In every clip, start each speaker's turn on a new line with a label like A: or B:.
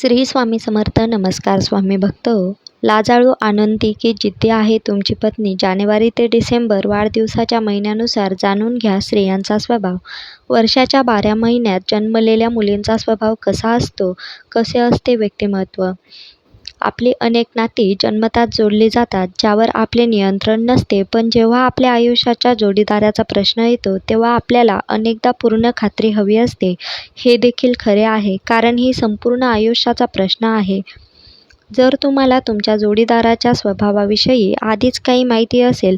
A: श्री स्वामी समर्थ. नमस्कार स्वामी भक्त. लाजाळू आनंदी की जिद्दी आहे तुमची पत्नी. जानेवारी ते डिसेंबर वाढदिवसाच्या महिन्यानुसार जाणून घ्या स्त्रियांचा स्वभाव. वर्षाच्या बारा महिन्यात जन्मलेल्या मुलींचा स्वभाव कसा असतो? कसे असते व्यक्तिमत्व? आपली अनेक नाती जन्मतात जोडली जातात ज्यावर आपले नियंत्रण नसते. पण जेव्हा आपल्या आयुष्याच्या जोडीदाराचा प्रश्न येतो तेव्हा आपल्याला अनेकदा पूर्ण खात्री हवी असते. हे देखील खरे आहे कारण ही संपूर्ण आयुष्याचा प्रश्न आहे. जर तुम्हाला तुमच्या जोडीदाराच्या स्वभावाविषयी आधीच काही माहिती असेल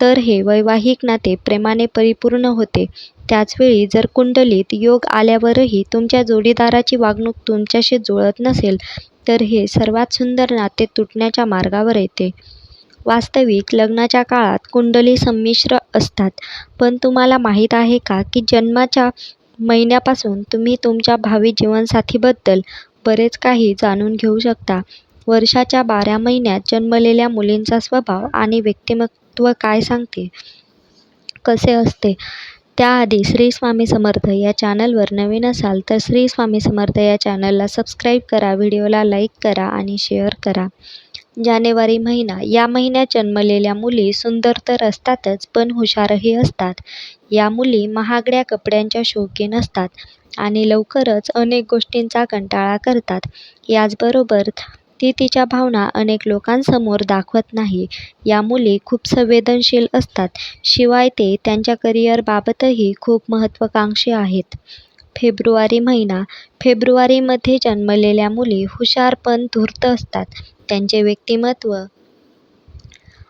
A: तर हे वैवाहिक नाते प्रेमाने परिपूर्ण होते. त्याचवेळी जर कुंडलीत योग आल्यावरही तुमच्या जोडीदाराची वागणूक तुमच्याशी जुळत नसेल तर हे सर्वात सुंदर नाते तुटण्याच्या मार्गावर येते. वास्तविक लग्नाच्या काळात कुंडली संमिश्र असतात. पण तुम्हाला माहीत आहे का की जन्माच्या महिन्यापासून तुम्ही तुमच्या भावी जीवनसाथीबद्दल बरेच काही जाणून घेऊ शकता. वर्षाच्या बारा महिन्यात जन्मलेल्या मुलींचा स्वभाव आणि व्यक्तिमत्व काय सांगते? कसे असते? त्याआधी श्री स्वामी समर्थ या चॅनलवर नवीन असाल तर श्री स्वामी समर्थ या चॅनलला सबस्क्राईब करा व्हिडिओला लाईक करा आणि शेअर करा. जानेवारी महिना या महिन्यात जन्मलेल्या मुली सुंदर तर असतातच पण हुशारही असतात. या मुली महागड्या कपड्यांच्या शौकीन असतात आणि लवकरच अनेक गोष्टींचा कंटाळा करतात. याचबरोबर ती तिच्या भावना अनेक लोकांसमोर दाखवत नाही. या मुली खूप संवेदनशील असतात. शिवाय ते त्यांच्या करिअरबाबतही खूप महत्त्वाकांक्षी आहेत. फेब्रुवारी महिना. फेब्रुवारीमध्ये जन्मलेल्या मुली हुशार पण धूर्त असतात. त्यांचे व्यक्तिमत्व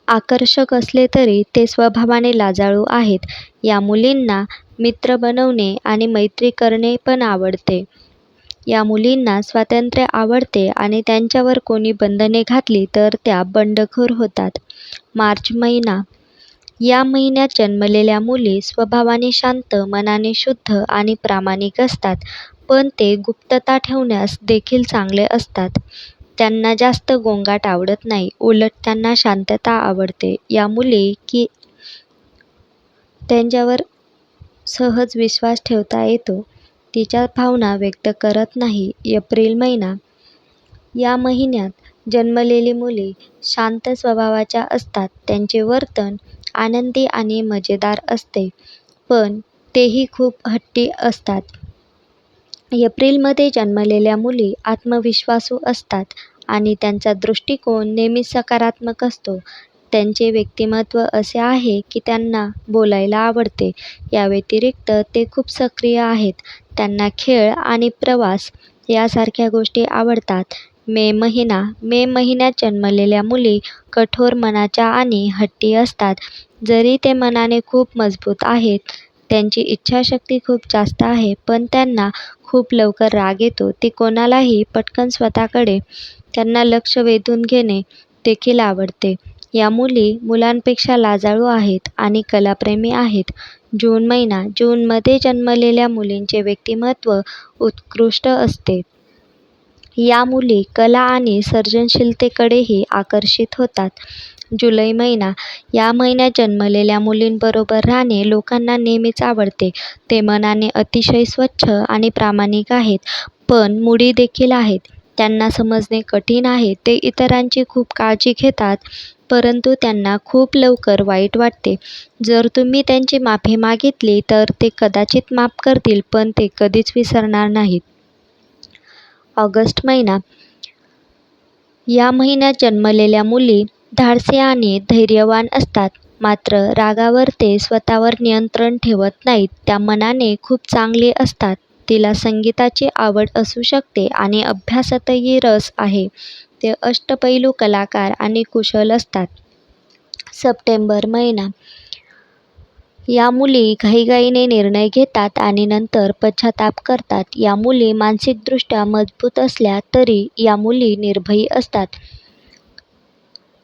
A: आकर्षक असले तरी ते स्वभावाने लाजाळू आहेत. या मुलींना मित्र बनवणे आणि मैत्री करणे पण आवडते. या मुलींना स्वातंत्र्य आवडते आणि त्यांच्यावर कोणी बंधने घातली तर त्या बंडखोर होतात. मार्च महिना. या महिन्यात जन्मलेल्या मुली स्वभावाने शांत मनाने शुद्ध आणि प्रामाणिक असतात पण ते गुप्तता ठेवण्यास देखील चांगले असतात. त्यांना जास्त गोंगाट आवडत नाही उलट त्यांना शांतता आवडते. या मुली की त्यांच्यावर सहज विश्वास ठेवता येतो. तिच्या भावना व्यक्त करत नाही एप्रिल महिना. या महिन्यात जन्मलेली मुली शांत स्वभावाच्या असतात. त्यांचे वर्तन आनंदी आणि मजेदार असते. पण तेही खूप हट्टी असतात. एप्रिलमध्ये जन्मलेल्या मुली आत्मविश्वासू असतात आणि त्यांचा दृष्टिकोन नेहमी सकारात्मक असतो. त्यांचे व्यक्तिमत्व असे आहे की त्यांना बोलायला आवडते. या व्यतिरिक्त ते खूप सक्रिय आहेत. त्यांना खेळ आणि प्रवास यासारख्या गोष्टी आवडतात. मे महिना मे महिन्यात जन्मलेल्या मुली कठोर मनाच्या आणि हट्टी असतात. जरी ते मनाने खूप मजबूत आहेत त्यांची इच्छाशक्ती खूप जास्त आहे पण त्यांना खूप लवकर राग येतो. ती कोणालाही पटकन स्वतःकडे त्यांना लक्ष वेधून घेणे देखील आवडते. या मुली मुलांपेक्षा लाजाळू आहेत आणि कलाप्रेमी आहेत. जून महिना जूनमध्ये जन्मलेल्या मुलींचे व्यक्तिमत्व उत्कृष्ट असते. या मुली कला आणि सर्जनशीलतेकडेही आकर्षित होतात. जुलै महिना या महिन्यात जन्मलेल्या मुलींबरोबर राहणे लोकांना नेहमीच आवडते. ते मनाने अतिशय स्वच्छ आणि प्रामाणिक आहेत पण मुडी देखील आहेत. त्यांना समजणे कठीण आहे. ते इतरांची खूप काळजी घेतात परंतु त्यांना खूप लवकर वाईट वाटते. जर तुम्ही त्यांची माफी मागितली तर ते कदाचित माफ करतील पण ते कधीच विसरणार नाहीत. ऑगस्ट महिना. या महिन्यात जन्मलेल्या मुली धाडसी आणि धैर्यवान असतात. मात्र रागावर ते स्वतःवर नियंत्रण ठेवत नाहीत. त्या मनाने खूप चांगले असतात. तिला संगीताची आवड असू शकते आणि अभ्यासातही रस आहे. ते अष्टपैलू कलाकार आणि कुशल असतात. सप्टेंबर महिना. या मुली घाईघाईने निर्णय घेतात आणि नंतर पश्चाताप करतात. या मुली मानसिकदृष्ट्या मजबूत असल्या तरी या मुली निर्भयी असतात.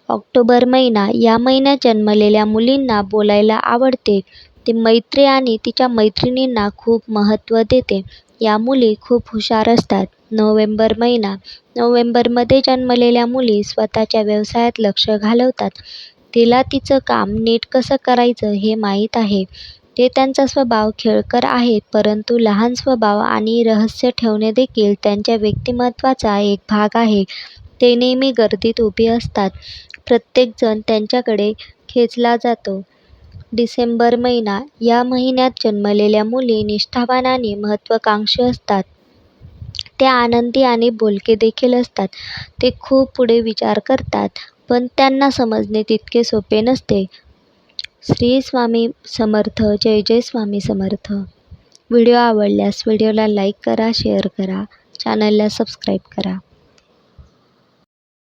A: ऑक्टोबर महिना. या महिन्यात जन्मलेल्या मुलींना बोलायला आवडते. ती मैत्री आणि तिच्या मैत्रिणींना खूप महत्त्व देते. या मुली खूप हुशार असतात. नोव्हेंबर महिना. नोव्हेंबरमध्ये जन्मलेल्या मुली स्वतःच्या व्यवसायात लक्ष घालवतात. तिला तिचं काम नीट कसं करायचं हे माहीत आहे. ते त्यांचा स्वभाव खेळकर आहेत परंतु लहान स्वभाव आणि रहस्य ठेवणे देखील त्यांच्या व्यक्तिमत्त्वाचा एक भाग आहे. ते नेहमी गर्दीत उभे असतात. प्रत्येकजण त्यांच्याकडे खेचला जातो. डिसेंबर महिना या महिन्यात जन्मलेल्या मुली निष्ठावान आणि महत्त्वाकांक्षी असतात. त्या आनंदी आणि बोलके देखील असतात. ते खूप पुढे विचार करतात पण त्यांना समजणे तितके सोपे नसते. श्री स्वामी समर्थ जय जय स्वामी समर्थ. व्हिडिओ आवडल्यास व्हिडिओला लाईक करा शेअर करा चॅनलला सबस्क्राईब करा.